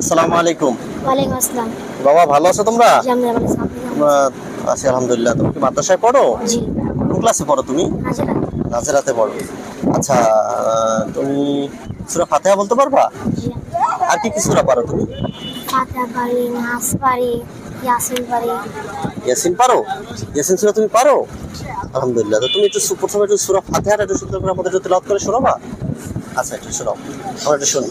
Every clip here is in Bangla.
আসসালামু আলাইকুম। ওয়ালাইকুম আসসালাম। বাবা ভালো আছো তোমরা? জি আমি ভালো আছি। আলহামদুলিল্লাহ। তুমি কি মাদ্রাসায় পড়ো? জি। কোন ক্লাসে পড়ো তুমি? নাজেরাতে। পড়ো। আচ্ছা তুমি সূরা ফাতিহা বলতে পারবা? আর কি কি সূরা পারো তুমি? ফাতা পারি নাচ পারি ইয়াসিন পারি ইয়াসিন পারো? ইয়াসিন সূরা তুমি পারো? আলহামদুলিল্লাহ। তো তুমি একটু প্রথমে একটু সূরা ফাতিহাটা একটু সুন্দর করে আমাদের একটু তেলাওয়াত করে শোনাবা। আচ্ছা একটু শোনাও। আমরা একটু শুনি।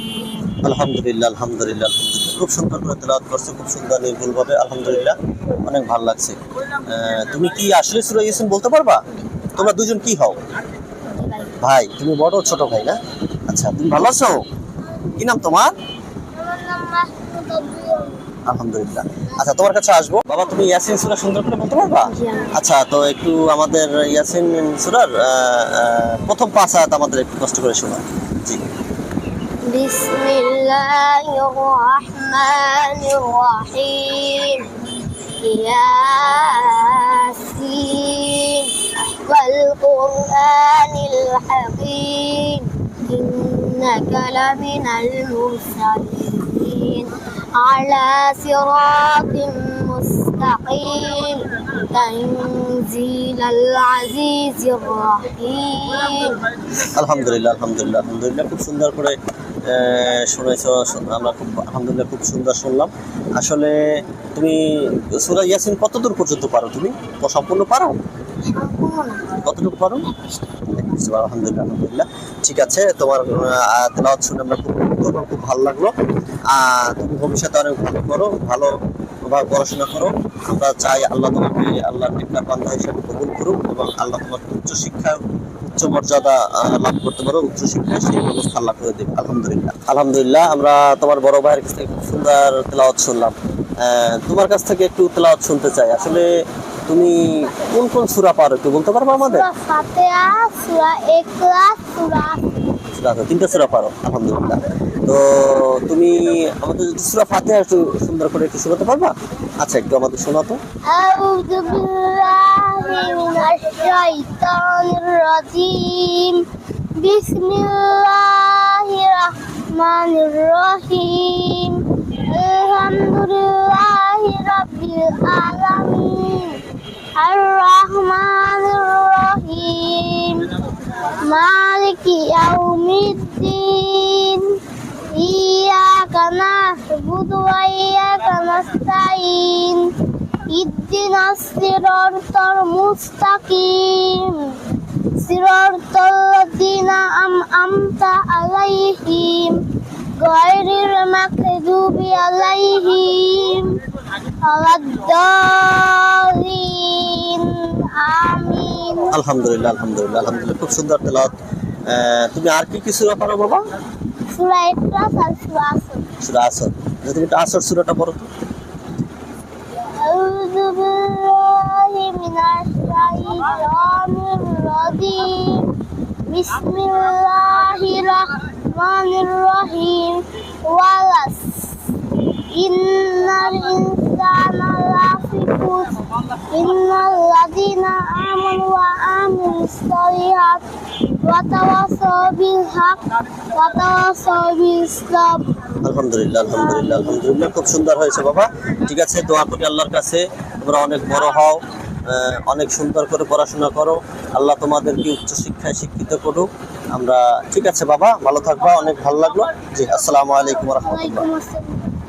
আলহামদুলিল্লাহ আলহামদুলিল্লাহ আলহামদুলিল্লাহ। খুব সুন্দর করে তেলাওয়াত করছ খুব সুন্দর নির্ভুলভাবে আলহামদুলিল্লাহ। অনেক ভালো লাগছে। তুমি কি আসলে সূরা ইয়াসিন বলতে পারবা? তোমরা দুজন কি হও? ভাই তুমি বড় ছোট ভাই না? আচ্ছা তুমি ভালো আছো? কি নাম তোমার? আলহামদুলিল্লাহ। আচ্ছা তোমার কাছে আসব। বাবা তুমি ইয়াসিন সূরা সুন্দর করে বলতে পারবা? আচ্ছা তো একটু আমাদের ইয়াসিন সূরার প্রথম পাঁচ আয়াত আমাদের একটু কষ্ট করে শোনা। জি। بسم الله الرحمن الرحيم ياسين والقرآن الحكيم إنك لمن المرسلين على صراط مستقيم تنزيل العزيز الرحيم আলহামদুলিল্লাহ আলহামদুলিল্লাহ আলহামদুলিল্লাহ খুব সুন্দর করে আহ, শুনেছ আমরা খুব আলহামদুলিল্লাহ খুব সুন্দর শুনলাম। আসলে তুমি সুরা ইয়াসিন কতদূর পর্যন্ত পারো তুমি? সম্পূর্ণ পারো? কতটুকু পারো? আলহামদুলিল্লাহ আলহামদুলিল্লাহ। ঠিক আছে তোমার তেলাওয়াত শুনে আমরা খুব খুব ভালো লাগল। আর তুমি ভবিষ্যতে অনেক ভালো করো ভালো ভাবে পড়াশোনা করো। আমরা চাই আল্লাহ তোমাকে আল্লাহ টিকনা পান্তা হিসেবে কবুল করুক এবং আল্লাহ তোমাকে উচ্চ শিক্ষা উচ্চ মর্যাদা লাভ করতে পারো। উচ্চ শিক্ষায় সেই ব্যবস্থা আল্লাহ করে দেবে আলহামদুলিল্লাহ। আলহামদুলিল্লাহ আমরা তোমার বড় ভাইয়ের কাছ থেকে খুব সুন্দর তেলাওয়াত শুনলাম। আহ, তোমার কাছ থেকে একটু তেলাওয়াত শুনতে চাই। আসলে তুমি কোন কোন সূরা পারো একটু বলতে পারব আমাদের? সূরা ফাতিহা সূরা ইখলাস সূরা সুরা আচ্ছা, আছে তিনটা সুরা পারো, আলহামদুলিল্লাহ। তো তুমি আমাদের যদি সুরা ফাতে একটু সুন্দর করে একটু শোনাতে পারবা? আচ্ছা একটু আমাদের শোনাতো বিসমিল্লাহির রহমানির রহিম উমিদ্দিন ইয়া নাহবুদু ওয়া ইয়াকা নাস্তাইন ইহদিনাস সিরাতাল মুস্তাকিম। দিনা আম আমতা আলাইহিম। গায়রিল মাগদুবি আলাইহিম। আলাদ্দালিন, আমিন। আলহামদুলিল্লাহ আলহামদুলিল্লাহ আলহামদুলিল্লাহ। খুব সুন্দর তেলাওয়াত। তুমি আর কি কি সুরা পড়ো বাবা? সুরা ইখলাস আর সুরা আসর। সুরা আসর। যদি তুমি আসর সুরাটা পড়ো তো। আউযু বিল্লাহি মিনাশ শাইতানির রাজিম। বিসমিল্লাহির রহমানির রহিম। ওয়ালাস। ইন্নাল ইনসানা إن الذين آمنوا وعملوا الصالحات وتواصوا بالحق وتواصوا بالصبر আলহামদুলিল্লাহ আলহামদুলিল্লাহ আলহামদুলিল্লাহ খুব সুন্দর হয়েছে বাবা ঠিক আছে দোয়া করি আল্লাহর কাছে তোমরা অনেক বড় হও আহ, অনেক সুন্দর করে পড়াশোনা করো আল্লাহ তোমাদেরকে উচ্চ শিক্ষায় শিক্ষিত করুক আমরা ঠিক আছে বাবা ভালো থাকবা অনেক ভালো লাগলো জি আসসালামু আলাইকুম রহমতুল্লাহ ওয়ালাইকুম আসসালাম